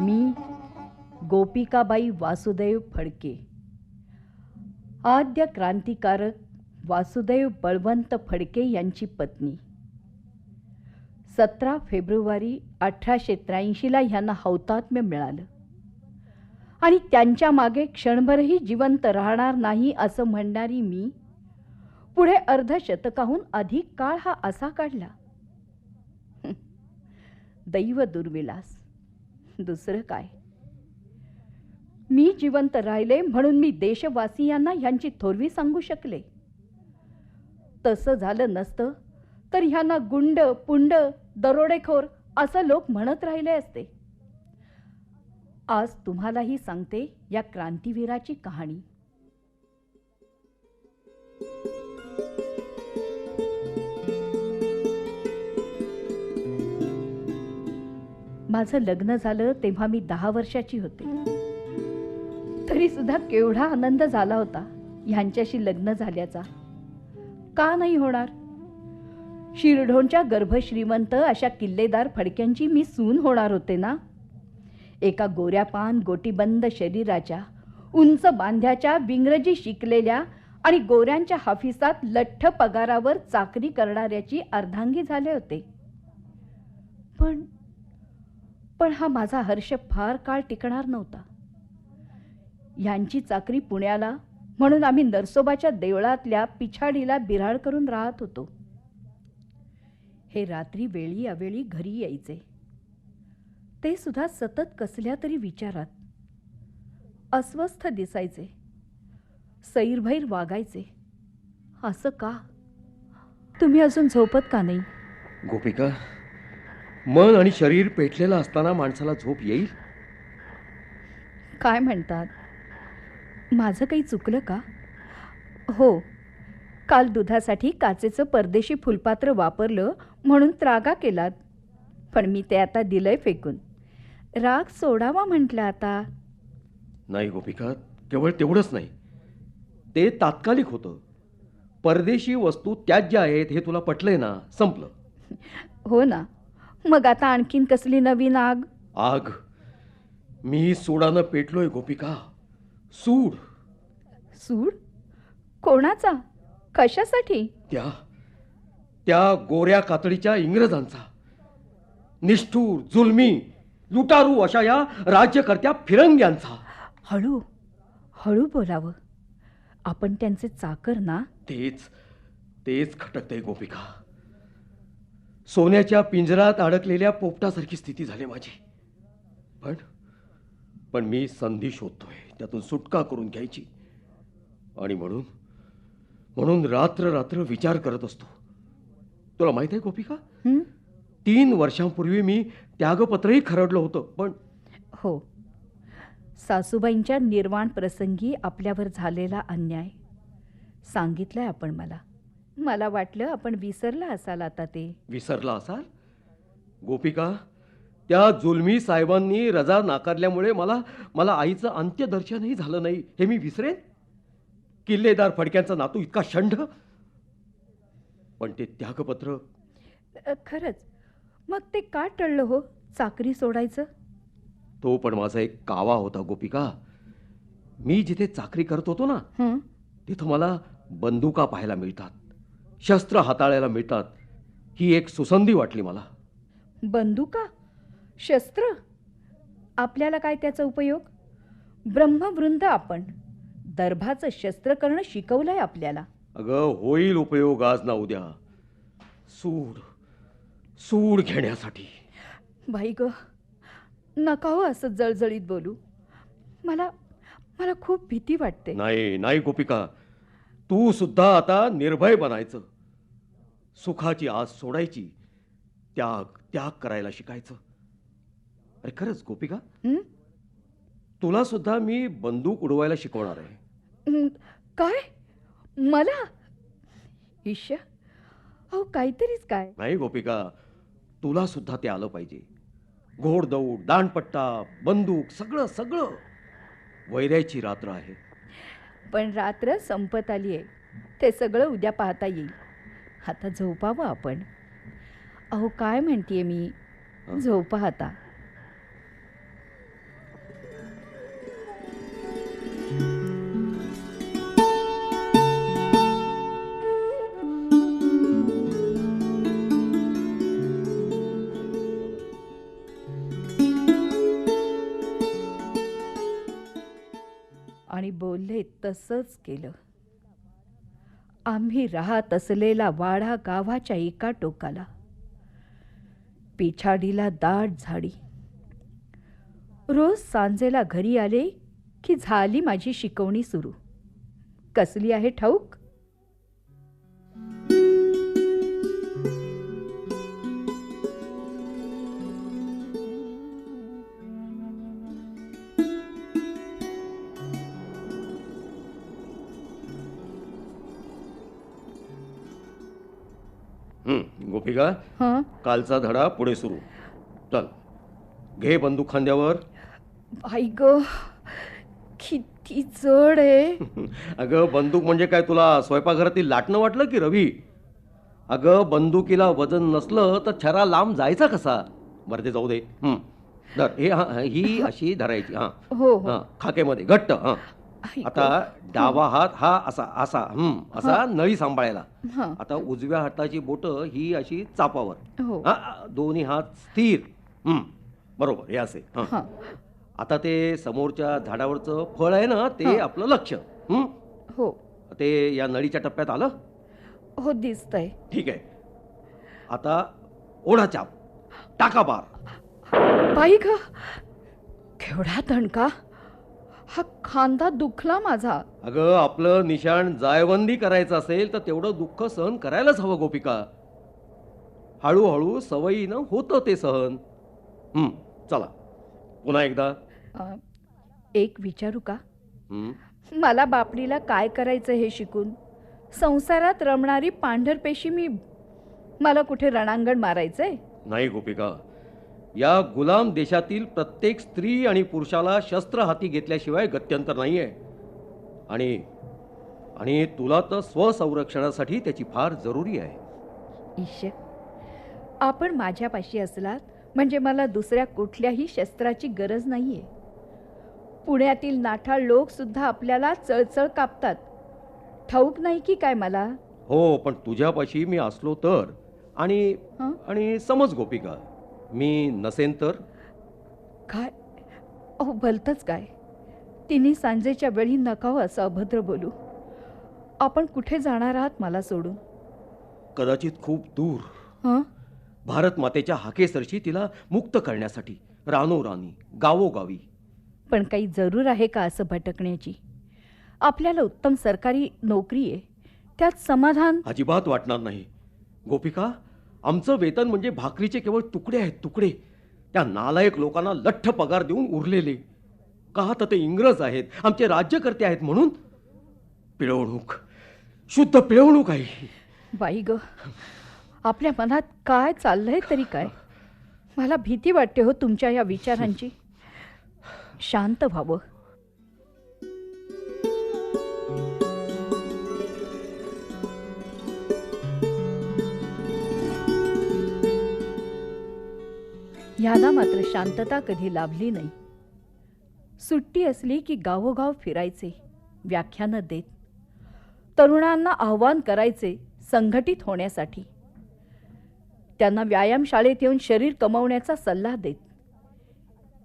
मी गोपिकाबाई वासुदेव फडके आद्य क्रांतिकारक वासुदेव बळवंत फडके यांची पत्नी. सतरा फेब्रुवारी अठराशे त्र्याऐंशीला ह्यांना हौतात्म्य मिळालं. आणि त्यांच्या मागे क्षणभरही जिवंत राहणार नाही असं म्हणणारी मी पुढे अर्धशतकाहून अधिक काळ हा असा काढला. दैव दुर्विलास. दुसरं काय? मी जिवंत राहिले म्हणून मी देशवासियांना ह्यांची थोरवी सांगू शकले. तसं झालं नसतं तर ह्यांना गुंड पुंड दरोडेखोर असं लोक म्हणत राहिले असते. आज तुम्हालाही सांगते या क्रांतीवीराची कहाणी. माझं लग्न झालं तेव्हा मी दहा वर्षाची होते. तरी सुद्धा केवढा आनंद झाला होता ह्यांच्याशी लग्न झाल्याचा. का नाही होणार? शिरढोणच्या गर्भश्रीमंत अशा किल्लेदार फडक्यांची मी सून होणार होते ना? एका गोऱ्यापान गोटीबंद शरीराच्या उंच बांध्याच्या विंग्रजी शिकलेल्या आणि गोऱ्यांच्या हाफिसात लठ्ठ पगारावर चाकरी करणाऱ्याची अर्धांगी झाले होते. पण पण हा माझा हर्ष फार काळ टिकणार नव्हता. ह्यांची चाकरी पुण्याला म्हणून आम्ही नरसोबाच्या देवळातल्या पिछाडीला बिराड करून राहत होतो. हे रात्री वेळी अवेळी घरी यायचे. ते सुद्धा सतत कसल्या तरी विचारात. अस्वस्थ दिसायचे. सैरभैर वागायचे. असं का? तुम्ही अजून झोपत का नाही? गोपिका मन आणि शरीर पेटलेलं असताना माणसाला झोप येईल? काय म्हणतात? माझं काही चुकलं का? हो. काल दुधासाठी काचेचं परदेशी फुलपात्र वापरलं म्हणून त्रागा केलात. पण मी ते आता दिलंय फेकून. राग सोडावा म्हटलं आता. नाही गोपिका केवळ तेवढंच नाही. ते तात्कालिक होतं. परदेशी वस्तू त्याज्य आहेत हे तुला पटलंय ना? संपलं. हो ना. मग आता आणखीन कसली नवीन आग? आग. मी सूडानं पेटलोय गोपिका. सूड. सूड? कोणाचा? कशासाठी? त्या त्या गोऱ्या कातडीच्या इंग्रजांचा. निष्ठूर जुलमी लुटारू अशा या राज्यकर्त्या फिरंग्यांचा. हळू हळू बोलावं. आपण त्यांचे चाकर ना? तेच तेच खटकतंय गोपिका. सोन्याच्या पिंजरात अडकलेल्या पोपटासारखी स्थिती झाली माझी. पण पण मी संधी शोधतोय त्यातून सुटका करून घ्यायची. आणि म्हणून म्हणून रात्र रात्र विचार करत असतो. तुला माहीत आहे गोपिका? तीन वर्षांपूर्वी मी त्यागपत्रही खरडलं होतं पण हो. सासूबाईंच्या निर्वाण प्रसंगी आपल्यावर झालेला अन्याय. सांगितलंय आपण मला. मला वाटलं आपण विसरला असाल आता ते. विसरला असाल? गोपिका त्या जुलमी साहेबांनी रजा नाकारल्यामुळे मला मला आईचं अंत्यदर्शनही झालं नाही. हे मी विसरेन? किल्लेदार फडक्यांचा नातू इतका शंढ? पण ते त्यागपत्र? खरंच. मग ते का टळलं हो चाकरी सोडायचं? तो पण माझा एक कावा होता गोपिका. मी जिथे चाकरी करत होतो ना हं? तिथं मला बंदुका पाहायला मिळतात शस्त्र हाताळायला मिळतात. ही एक सुसंधी वाटली मला. बंदुका? शस्त्र? आपल्याला काय त्याचा उपयोग? ब्रह्मवृंद आपण. दर्भाचं शस्त्र करणं शिकवलंय आपल्याला. अगं होईल उपयोग आज ना उद्या. सूड सूड घेण्यासाठी. बाई ग नका हो असं जळजळीत बोलू. मला मला खूप भीती वाटते. नाही नाही गोपिका. तू सुद्धा आता निर्भय बनायचं. सुखाची आस सोडायची. त्याग त्याग करायला शिकायचं. अरे खरंच गोपिका? हं? तुला सुद्धा मी बंदूक उडवायला शिकवणार आहे. हं, काय? मला? ईश्य अहो काहीतरीच काय? नाही गोपिका तुला सुद्धा ते आलं पाहिजे. घोडदौड दांडपट्टा बंदूक सगळं सगळं. वैऱ्याची रात्र आहे. पण रात्र संपत आली आहे. ते सगळं उद्या पाहता येईल. आता झोपावं आपण. अहो काय म्हणतीये मी? झोपा आता. बोलले तसंच केलं. आम्ही राहत असलेला वाडा गावाच्या एका टोकाला. पिछाडीला दाट झाडी. रोज सांजेला घरी आले की झाली माझी शिकवणी सुरू. कसली आहे ठाऊक? गोपिका हं? कालचा धडा पुढे सुरू. चल घे बंदूक खांद्यावर. आई ग किती जड आहे. अगं बंदूक म्हणजे काय तुला? स्वयंपाकघरातील लाटणं वाटलं की रवी? अगं बंदुकीला वजन नसलं तर छरा लांब जायचा कसा? बरं ते जाऊ दे. हं. धर. हे हा ही अशी धरायची हां हो. हो खाकेमध्ये. घट्ट हां. आता डावा हात हा असा असा हं असा नळी सांभाळायला. हं, आता उजव्या हाताची बोटं ही अशी चापावर. हो. हा दोन्ही हात स्थिर. हं बरोबर हे असे हं. हं, आता ते समोरच्या झाडावरचं फळ आहे ना ते. आपलं लक्ष. हं? हो. ते या नळीच्या टप्प्यात आलं? हो दिसतंय. ठीक आहे. आता ओढा चाप. टाका बार बाई ग केवढा दणका हा खांदा दुखला माझा. अगं आपलं निशाण जायबंदी करायचं असेल तर तेवढं दुःख सहन करायलाच हवं गोपिका. हळूहळू सवयीनं होतं ते सहन. हं, चला. पुन्हा एकदा. अं, एक विचारू का? हं, मला बापडीला काय करायचं हे शिकून? संसारात रमणारी पांढरपेशी मी मला कुठे रणांगण मारायचंय? नाही गोपिका. या गुलाम देशातील प्रत्येक स्त्री आणि पुरुषाला शस्त्र हाती घेतल्याशिवाय गत्यंतर नाहीये. आणि आणि तुला तर स्वसंरक्षणासाठी त्याची फार जरुरी आहे. आपण माझ्यापाशी असलात म्हणजे मला दुसऱ्या कुठल्याही शस्त्राची गरज नाहीये. पुण्यातील नाठाळ लोक सुद्धा आपल्याला चळचळ कापतात. ठाऊक नाही की काय मला? हो पण तुझ्यापाशी मी असलो तर. आणि? आणि समज गोपिका मी नसेन तर? काय? अहो भलतंच काय. तिने सांजेच्या वेळी नकावं असं अभद्र बोलू. आपण कुठे जाणार आहात मला सोडून? कदाचित खूप दूर. हं? भारत मातेच्या हाकेसरशी तिला मुक्त करण्यासाठी रानोरानी गावोगावी. पण काही जरूर आहे का असं भटकण्याची? आपल्याला उत्तम सरकारी नोकरी आहे. त्यात समाधान अजिबात वाटणार नाही. गोपिका आमचं वेतन म्हणजे भाकरीचे केवळ तुकडे आहेत तुकडे. त्या नालायक लोकांना लठ्ठ पगार देऊन उरलेले. का तर ते इंग्रज आहेत आमचे राज्यकर्ते आहेत म्हणून? पिळवणूक. शुद्ध पिळवणूक आहे बाई ग आपल्या मनात काय चाललंय तरी काय? मला भीती वाटते हो तुमच्या या विचारांची. शांत व्हावं. ह्याला मात्र शांतता कधी लाभली नाही. सुट्टी असली की गावोगाव फिरायचे व्याख्यानं देत तरुणांना आव्हान करायचे संघटित होण्यासाठी. त्यांना व्यायामशाळेत येऊन शरीर कमवण्याचा सल्ला देत.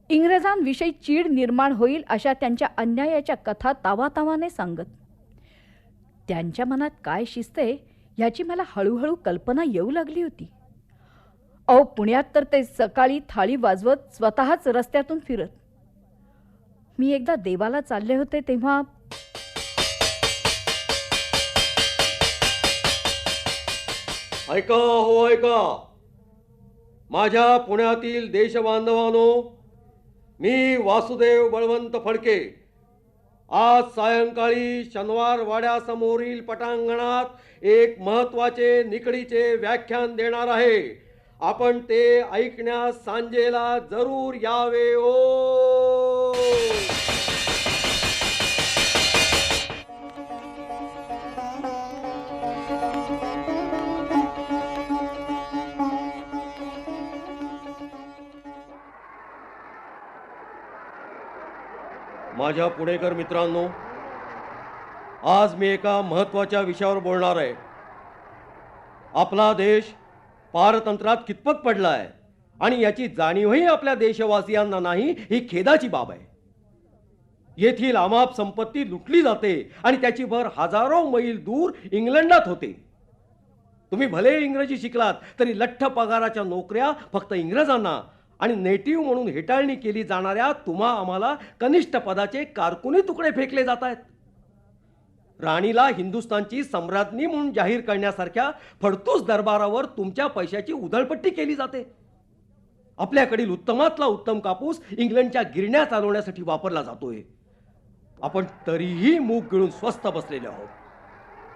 इंग्रजांविषयी चीड निर्माण होईल अशा त्यांच्या अन्यायाच्या कथा तावातावाने सांगत. त्यांच्या मनात काय शिजते याची मला हळूहळू कल्पना येऊ लागली होती. अहो पुण्यात तर ते सकाळी थाळी वाजवत स्वतःच रस्त्यातून फिरत. मी एकदा देवाला चालले होते तेव्हा ऐका हो ऐका. माझ्या पुण्यातील देशबांधवानो मी वासुदेव बळवंत फडके. आज सायंकाळी शनिवार वाड्यासमोरील पटांगणात एक महत्त्वाचे निकडीचे व्याख्यान देणार आहे. आपण ते ऐकण्यास सांजेला जरूर यावे ओ! माझ्या पुणेकर मित्रांनो आज मी एका महत्त्वाच्या विषयावर बोलणार आहे. आपला देश पारतंत्रात कितपत पडला आहे आणि याची जाणीवही आपल्या देशवासियांना नाही ही खेदाची बाब आहे. येथील अमाप संपत्ती लुटली जाते आणि त्याची भर हजारो मैल दूर इंग्लंडात होते. तुम्ही भले इंग्रजी शिकलात तरी लठ्ठ पगाराच्या नोकऱ्या फक्त इंग्रजांना आणि नेटिव्ह म्हणून हेटाळणी केली जाणाऱ्या तुम्हा आम्हाला कनिष्ठ पदाचे कारकुनी तुकडे फेकले जात आहेत राणीला हिंदुस्थानची सम्राज्ञी म्हणून जाहीर करण्यासारख्या फडतूस दरबारावर तुमच्या पैशाची उधळपट्टी केली जाते. आपल्याकडील उत्तमातला उत्तम कापूस इंग्लंडच्या गिरण्या चालवण्यासाठी वापरला जातोय. आपण तरीही मूग गिळून स्वस्त बसलेले आहोत.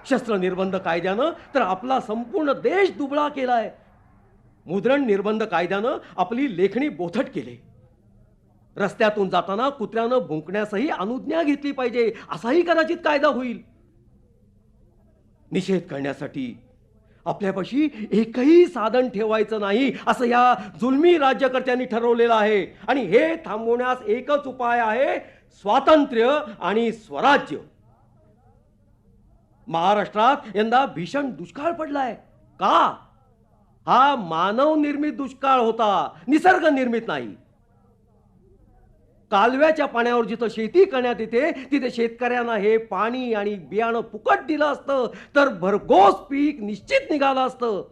शस्त्र निर्बंध कायद्यानं तर आपला संपूर्ण देश दुबळा केलाय. मुद्रण निर्बंध कायद्यानं आपली लेखणी बोथट केली. रस्त्यातून जाताना कुत्र्यानं भुंकण्यासही अनुज्ञा घेतली पाहिजे. असाही कदाचित कायदा होईल. निषेध करण्यासाठी. आपल्यापाशी एकही साधन ठेवायचं नाही असं या जुलमी राज्यकर्त्यांनी ठरवलेलं आहे. आणि हे थांबवण्यास एकच उपाय आहे स्वातंत्र्य आणि स्वराज्य. महाराष्ट्रात यंदा भीषण दुष्काळ पडलाय. का? हा मानव निर्मित दुष्काळ होता निसर्ग निर्मित नाही. कालव्याच्या पाण्यावर जिथं शेती करण्यात येते तिथे शेतकऱ्यांना हे पाणी आणि बियाणं फुकट दिलं असतं. तर भरघोस पीक निश्चित निघालं असतं.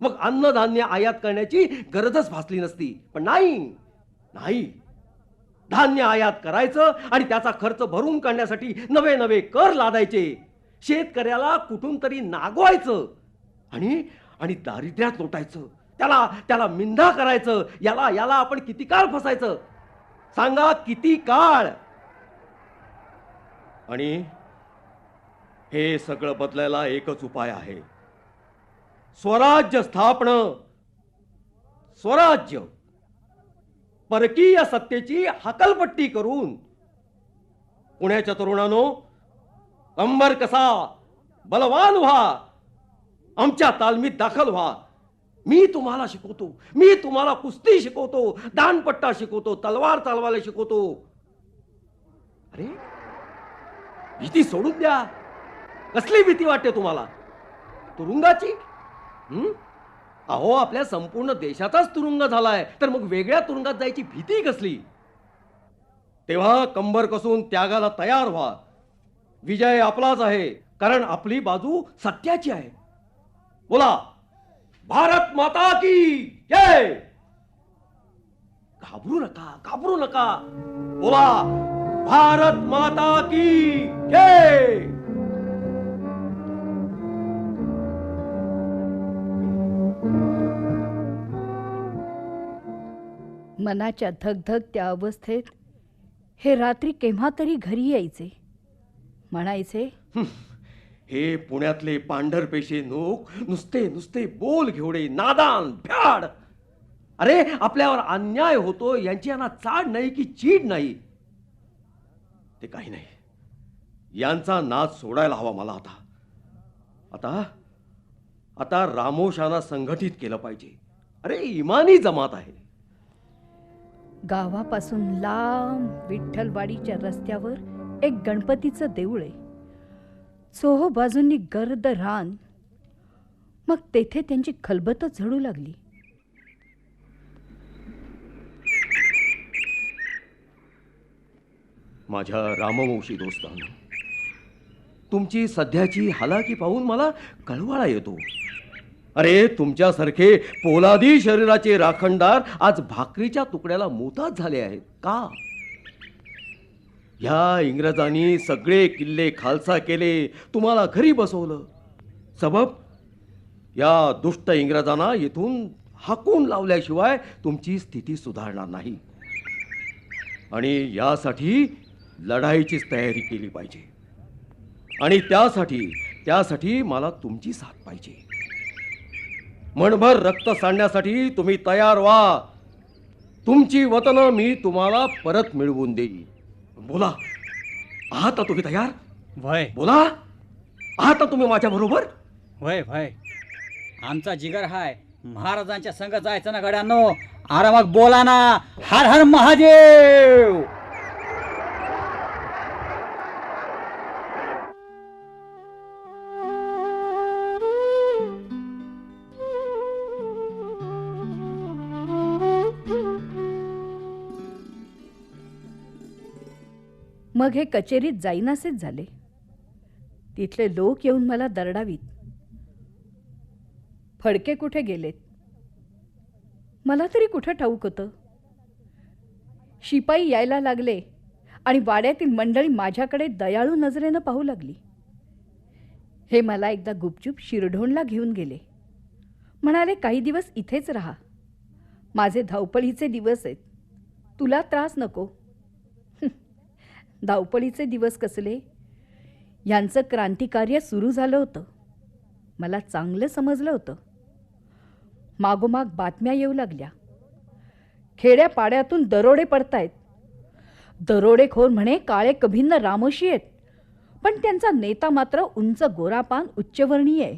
मग अन्नधान्य आयात करण्याची गरजच भासली नसती. पण नाही नाही. धान्य आयात करायचं आणि त्याचा खर्च भरून काढण्यासाठी नवे नवे कर लादायचे. शेतकऱ्याला कुठून तरी नागवायचं आणि आणि दारिद्र्यात लोटायचं. त्याला त्याला मिंधा करायचं. याला याला आपण किती काळ फसायचं? सांगा किती काळ? आणि हे सगळं बदलायला एकच उपाय आहे. स्वराज्य स्थापन स्वराज्य. परकीय सत्तेची हकलपट्टी करून. पुण्याच्या तरुणानो कंबर कसा? बलवान व्हा. आमच्या तालमीत दाखल व्हा. मी तुम्हाला शिकवतो. मी तुम्हाला कुस्ती शिकवतो दानपट्टा शिकवतो तलवार चालवायला शिकवतो. अरे भीती सोडून द्या. कसली भीती वाटते तुम्हाला? तुरुंगाची? अहो आपल्या संपूर्ण देशाचाच तुरुंग झालाय. तर मग वेगळ्या तुरुंगात जायची भीती कसली? तेव्हा कंबर कसून त्यागाला तयार व्हा. विजय आपलाच आहे कारण आपली बाजू सत्याची आहे. बोला. भारत माता की जय। घाबरू नका घाबरू नका। बोला भारत माता की जय। मनाच्या धगधगत्या अवस्थेत हे रात्री केव्हा तरी घरी यायचे. म्हणायचे हे पुण्यातले पांढरपेशे नोक नुसते नुसते बोल घेवडे नादान भ्याड. अरे आपल्यावर अन्याय होतो यांची यांना चाड नाही की चीड नाही? ते काही नाही. यांचा नाद सोडायला हवा मला आता. आता आता रामोशाना संघटित केलं पाहिजे. अरे इमानी जमात आहे. गावापासून लांब विठ्ठलवाडीच्या रस्त्यावर एक गणपतीचं देऊळ आहे. चोहो बाजूंनी गर्द रान. मग तेथे त्यांची खलबतच झडू लागली. माझ्या रामवंशी दोस्तांनो तुमची सध्याची हालाकी पाहून मला कळवाळा येतो. अरे तुमच्यासारखे पोलादी शरीराचे राखणदार आज भाकरीच्या तुकड्याला मोताज झाले आहेत. का? ह्या इंग्रजांनी सगळे किल्ले खालसा केले. तुम्हाला घरी बसवलं. सबब या दुष्ट इंग्रजांना येथून हाकून लावल्याशिवाय तुमची स्थिती सुधारणार नाही. आणि यासाठी लढाईचीच तयारी केली पाहिजे. आणि त्यासाठी त्यासाठी मला तुमची साथ पाहिजे. मनभर रक्त सांडण्यासाठी तुम्ही तयार व्हा. तुमची वतनं मी तुम्हाला परत मिळवून देईन. बोला. आहात ना तुम्ही तयार? भय बोला. आहात ना तुम्ही माझ्या बरोबर? भय भय आमचा जिगर हाय. महाराजांच्या संग जायचं ना गड्यांनो? अरे मग बोला ना. हर हर महादेव! मग हे कचेरीत जाईनासेच झाले. तिथले लोक येऊन मला दरडावीत. फडके कुठे गेलेत? मला तरी कुठं ठाऊक होतं? शिपाई यायला लागले आणि वाड्यातील मंडळी माझ्याकडे दयाळू नजरेनं पाहू लागली. हे मला एकदा गुपचूप शिरढोणला घेऊन गेले. म्हणाले काही दिवस इथेच राहा. माझे धावपळीचे दिवस आहेत. तुला त्रास नको. धावपळीचे दिवस कसले? यांचं क्रांतिकार्य सुरू झालं होतं. मला चांगलं समजलं होतं. मागोमाग बातम्या येऊ लागल्या. खेड्यापाड्यातून दरोडे पडतायत. दरोडेखोर म्हणे काळे कभिन्न रामोशी आहेत. पण त्यांचा नेता मात्र उंच गोरापान उच्चवर्णीय आहे.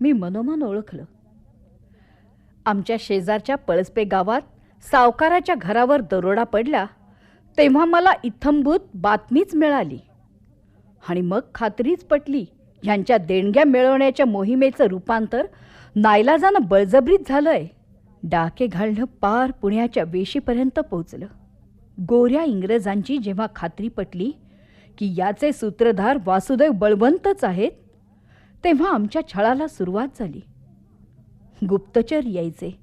मी मनोमन ओळखलं. आमच्या शेजारच्या पळसपे गावात सावकाराच्या घरावर दरोडा पडला. तेव्हा मला इथंभूत बातमीच मिळाली. आणि मग खात्रीच पटली ह्यांच्या देणग्या मिळवण्याच्या मोहिमेचं रूपांतर नाईलाजानं बळजबरीत झालंय. डाके घालणं पार पुण्याच्या वेशीपर्यंत पोचलं. गोऱ्या इंग्रजांची जेव्हा खात्री पटली की याचे सूत्रधार वासुदेव बळवंतच आहेत तेव्हा आमच्या छळाला सुरुवात झाली. गुप्तचर यायचे.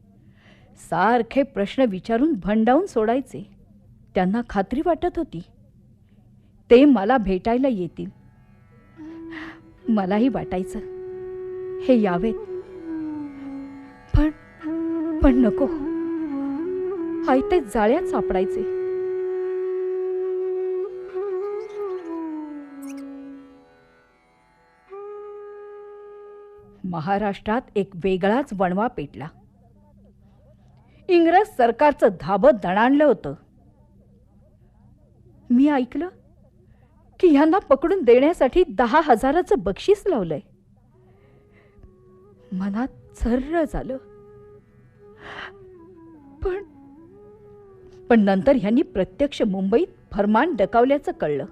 सारखे प्रश्न विचारून भंडावून सोडायचे. त्यांना खात्री वाटत होती. ते मला भेटायला येतील. मलाही वाटायचं. हे यावेत. पण पण नको. आयते जाळ्यात सापडायचे. महाराष्ट्रात एक वेगळाच वणवा पेटला. इंग्रज सरकारचं धाबं दणाणलं होतं. मी ऐकलं की ह्यांना पकडून देण्यासाठी दहा हजाराचं बक्षीस लावलंय. मनात सर्र झालं. पण पण नंतर ह्यांनी प्रत्यक्ष मुंबईत फरमान डकावल्याचं कळलं.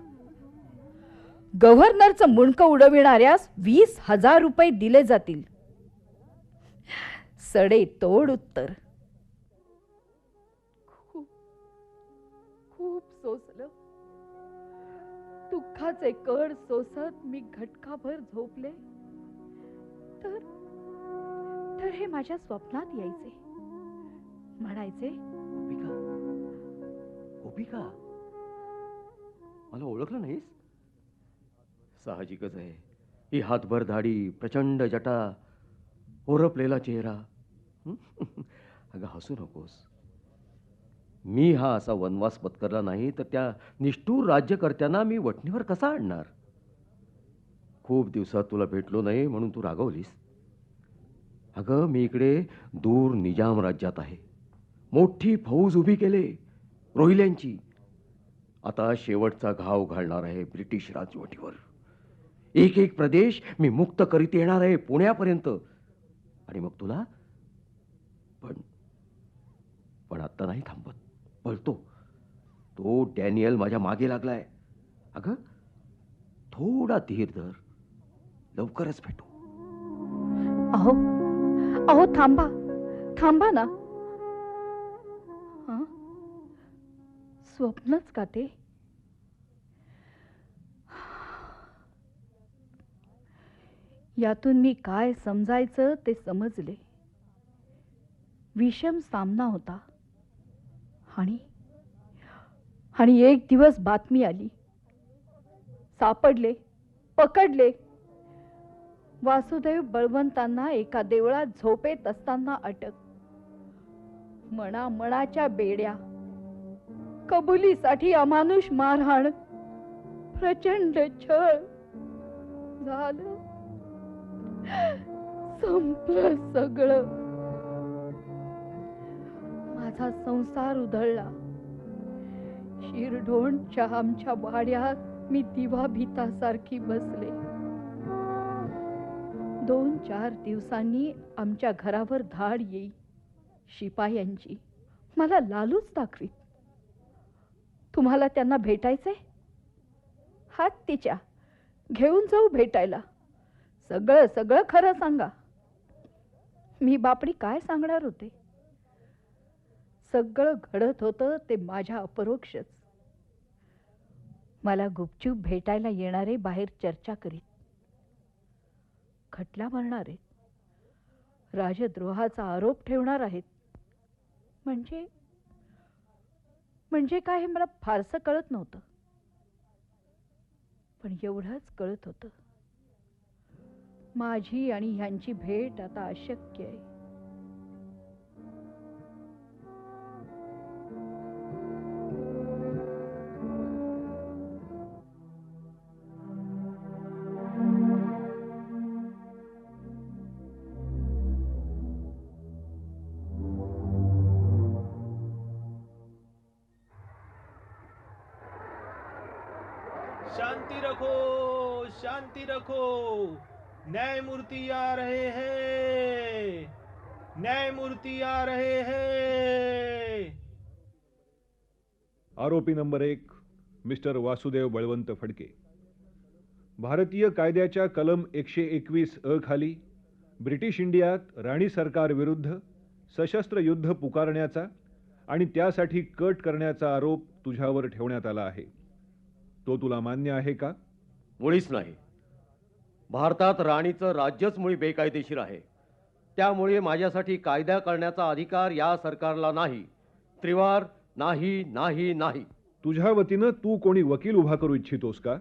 गव्हर्नरचं मुंडकं उडविणाऱ्यास वीस हजार रुपये दिले जातील. सडे तोड उत्तर. दुःखाचे कड सोसत मी घटकाभर झोपले. तर तर हे माझ्या स्वप्नात यायचे. म्हणायचे गोपिका मला ओळखलं नाहीस? साहजिकच आहे. ही हातभर दाढी प्रचंड जटा ओरपलेला चेहरा. अगं हसू नकोस. मी हा असा वनवास पत्करला नाही तर त्या निष्ठूर राज्यकर्त्यांना मी वटणीवर कसा आणणार? खूप दिवसात तुला भेटलो नाही म्हणून तू रागवलीस. अगं मी इकडे दूर निजाम राज्यात आहे. मोठी फौज उभी केले रोहिल्यांची. आता शेवटचा घाव घालणार आहे ब्रिटिश राजवटीवर. एक एक प्रदेश मी मुक्त करीत येणार आहे पुण्यापर्यंत. आणि मग तुला? पण पण आत्ता नाही थांबत. पळतो. तो डॅनियल माझ्या मागे लागलाय. अगं थोडा धीर धर. लवकरच भेटू. अहो अहो थांबा. थांबा ना. स्वप्नच का ते? यातून मी काय समजायचं ते समजले. विषम सामना होता. आणि आणि एक दिवस बातमी आली. सापडले पकडले. वासुदेव बळवंतांना एका देवळात झोपेत असताना अटक. मना मनाच्या बेड्या. कबुलीसाठी अमानुष मारहाण. प्रचंड छळ. झालं. संपलं सगळं. माझा संसार उधळला. शिरढोणच्या आमच्या वाड्यात मी दिवा भीतासारखी बसले. दोन चार दिवसांनी आमच्या घरावर धाड येई शिपायांची. मला लालूच दाखवीत. तुम्हाला त्यांना भेटायचंय? हात तिच्या. घेऊन जाऊ भेटायला. सगळं सगळं खरं सांगा. मी बापडी काय सांगणार होते? सगळं घडत होतं ते माझ्या अपरोक्षच. मला गुपचूप भेटायला येणारे बाहेर चर्चा करीत. खटला भरणार आहेत राजद्रोहाचा आरोप ठेवणार आहेत. म्हणजे म्हणजे काय हे मला फारसं कळत नव्हतं. पण एवढंच कळत होतं. माझी आणि ह्यांची भेट आता अशक्य आहे. शांति रखो। न्यायमूर्ति आ रहे हैं। न्यायमूर्ति आ रहे हैं। आरोपी नंबर एक मिस्टर वासुदेव बळवंत फडके. भारतीय कायद्याच्या कलम एकशे एकवीस अ खाली ब्रिटिश इंडियात राणी सरकार विरुद्ध सशस्त्र युद्ध पुकारण्याचा आणि त्यासाठी कट करण्याचा आरोप तुझ्यावर ठेवण्यात आला आहे. तो तुला मान्य आहे का? मुळीच नाही. भारतात राणीचं राज्यच मुळी बेकायदेशीर आहे. त्यामुळे माझ्यासाठी कायदा करण्याचा अधिकार या सरकारला नाही. त्रिवार नाही नाही नाही. तुझ्या वतीनं तू कोणी वकील उभा करू इच्छितोस का?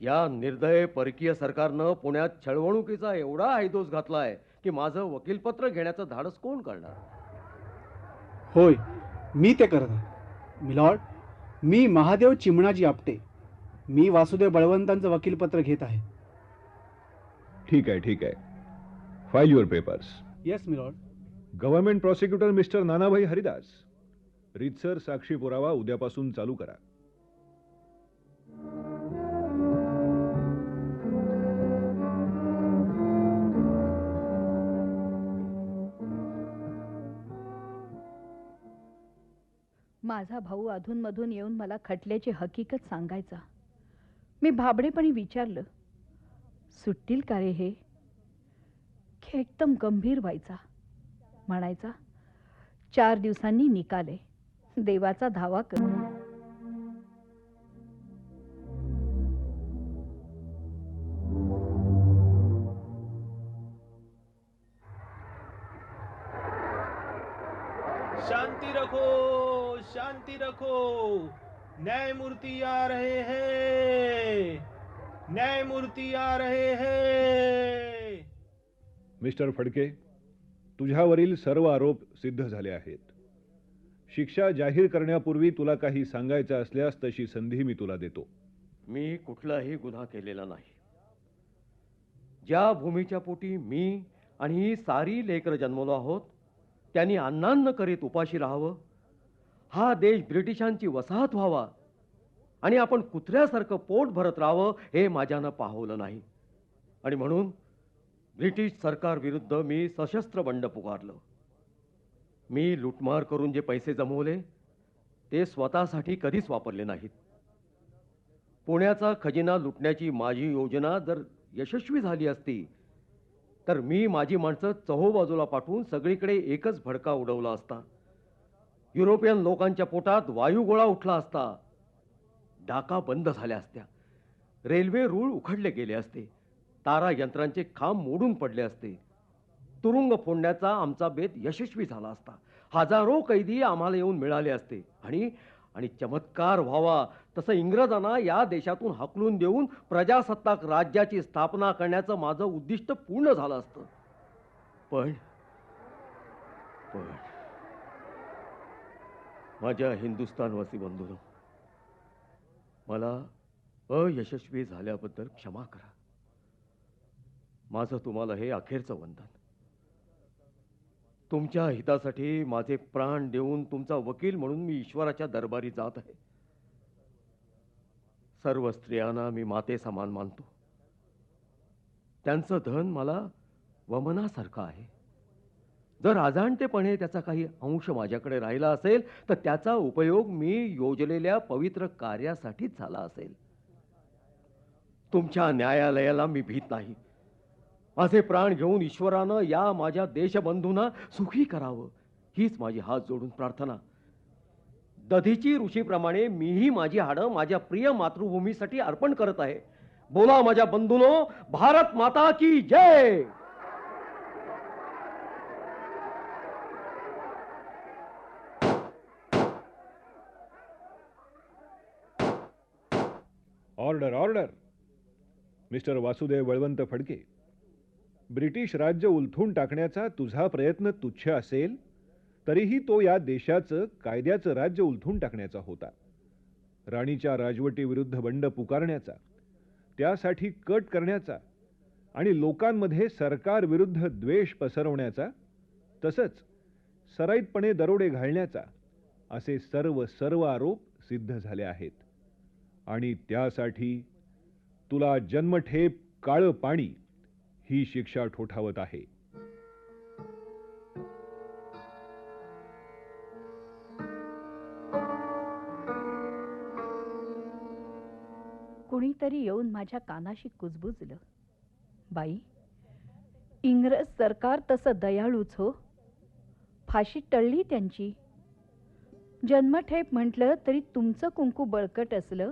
या निर्दय परकीय सरकारनं पुण्यात छळवणुकीचा एवढा हैदोस घातलाय की माझं वकीलपत्र घेण्याचं धाडस कोण करणार? होय मी ते करत आहे मिलॉर्ड मी महादेव चिमणाजी आपटे. मी वासुदेव बळवंतांचं वकीलपत्र घेत आहे. ठीक आहे ठीक आहे. File your papers yes milord government prosecutor mister Nanabhai Haridas रीतसर साक्षी पुरावा उद्यापासून चालू करा. माझा भाऊ अधूनमधून येऊन मला खटल्याची हकीकत सांगायचा. मी भाबडेपणी विचारलं सुटतील का रे हे? एकदम गंभीर व्हायचा. म्हणायचा चार दिवसांनी निकाले देवाचा धावा कर. शांति रखो शांति रखो. न्यायमूर्ति आ रहे हैं. न्यायमूर्ति आ रहे हैं। मिस्टर फडके तुझ्यावरील सर्व आरोप सिद्ध झाले आहेत. शिक्षा जाहीर करण्यापूर्वी तुला काही सांगायचं असल्यास तशी संधी मी तुला देतो. मी कुठलाही गुन्हा केलेला नाही. ज्या भूमीच्या पोटी मी आणि ही सारी लेकरं जन्मलो आहोत त्यांनी अन्नान्न करीत उपाशी राहावं. हा देश ब्रिटिशांची वसाहत व्हावा आणि आपण कुत्र्यासारखं पोट भरत राहावं हे माझ्यानं पाहवलं नाही. आणि म्हणून ब्रिटिश सरकार विरुद्ध मी सशस्त्र बंड पुकारलं. मी लुटमार करून जे पैसे जमवले ते स्वतःसाठी कधीच वापरले नाहीत. पुण्याचा खजिना लुटण्याची माझी योजना जर यशस्वी झाली असती तर मी माझी माणसं चहोबाजूला पाठवून सगळीकडे एकच भडका उडवला असता. युरोपियन लोकांच्या पोटात वायुगोळा उठला असता. डाका बंद झाल्या असत्या. रेल्वे रूळ उखडले गेले असते. तारा यंत्रांचे खांब मोडून पडले असते. तुरुंग फोडण्याचा आमचा बेत यशस्वी झाला असता. हजारो कैदी आम्हाला येऊन मिळाले असते. आणि आणि चमत्कार व्हावा तसं इंग्रजांना या देशातून हकलून देऊन प्रजासत्ताक राज्याची स्थापना करण्याचं माझं उद्दिष्ट पूर्ण झालं असतं. पण पण माझ्या हिंदुस्थानवासी बंधूंनो मला अयशस्वी झाल्याबद्दल क्षमा करा. माझं तुम्हाला हे अखेरचं वंदन. तुमच्या हितासाठी माझे प्राण देऊन तुमचा वकील म्हणून मी ईश्वराच्या दरबारी जात आहे. सर्व स्त्रियांना मी माते समान मानतो. त्यांचं धन मला वमनासारखं आहे. जर अजाणतेपणे त्याचा काही अंश माझ्याकडे राहिला असेल तर त्याचा उपयोग मी योजलेल्या पवित्र कार्यासाठीच झाला असेल. तुमच्या न्यायालयाला मी भीत नाही. माझे प्राण घेऊन ईश्वरानं या माझ्या देशबंधूंना सुखी करावं हीच माझी हात जोडून प्रार्थना. दधीची ऋषीप्रमाणे मीही माझी हाडं माझ्या प्रिय मातृभूमीसाठी अर्पण करत आहे. बोला माझ्या बंधूनो भारत माता की जय! Order order. Mister Vasudev Balwant Phadke British राज्य उलथून टाकण्याचा तुझा प्रयत्न तुच्छ असेल तरीही तो या देशाचं कायद्याचं राज्य उलथून टाकण्याचा होता. राणीच्या राजवटीविरुद्ध बंड पुकारण्याचा त्यासाठी कट करण्याचा आणि लोकांमध्ये सरकारविरुद्ध द्वेष पसरवण्याचा तसंच सराईतपणे दरोडे घालण्याचा असे सर्व सर्व आरोप सिद्ध झाले आहेत. आणि त्यासाठी तुला जन्मठेप काळं पाणी ही शिक्षा ठोठावत आहे. कुणीतरी येऊन माझ्या कानाशी कुजबुजलं. बाई इंग्रज सरकार तसं दयाळूच हो. फाशी टळली त्यांची. जन्मठेप म्हटलं तरी तुमचं कुंकू बळकट असलं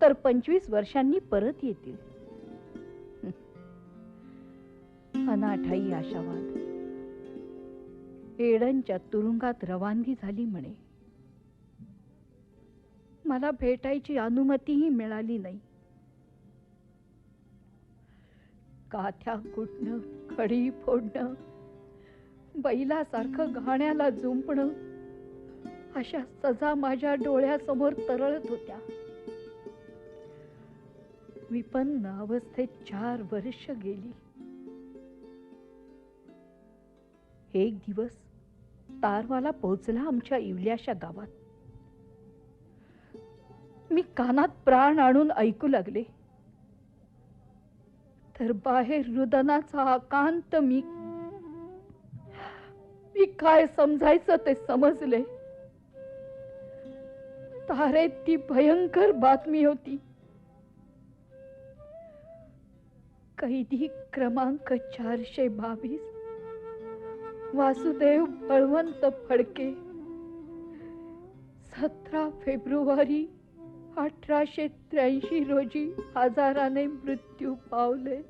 तर पंचवीस वर्षांनी परत येतील. अनाठाई आशावाद. एडनच्या तुरुंगात रवानगी झाली म्हणे. मला भेटायची अनुमतीही मिळाली नाही. काथ्या कुटणं खडी फोडणं बैलासारखं घाण्याला झुंपणं अशा सजा माझ्या डोळ्यासमोर तरळत होत्या. विपन्न अवस्थेत चार वर्ष गेली. एक दिवस तारवाला पोहोचला आमच्या इवल्याशा गावात. मी कानात प्राण आणून ऐकू लागले. तर बाहेर रुदनाचा आकांत मी मी काय समजायचं ते समजले. तारे ती भयंकर बातमी होती. कैदी क्रमांक चारशे बावीस. वासुदेव बळवंत फडके. सतरा फेब्रुवारी अठराशे त्र्याऐंशी रोजी आजाराने मृत्यू पावले.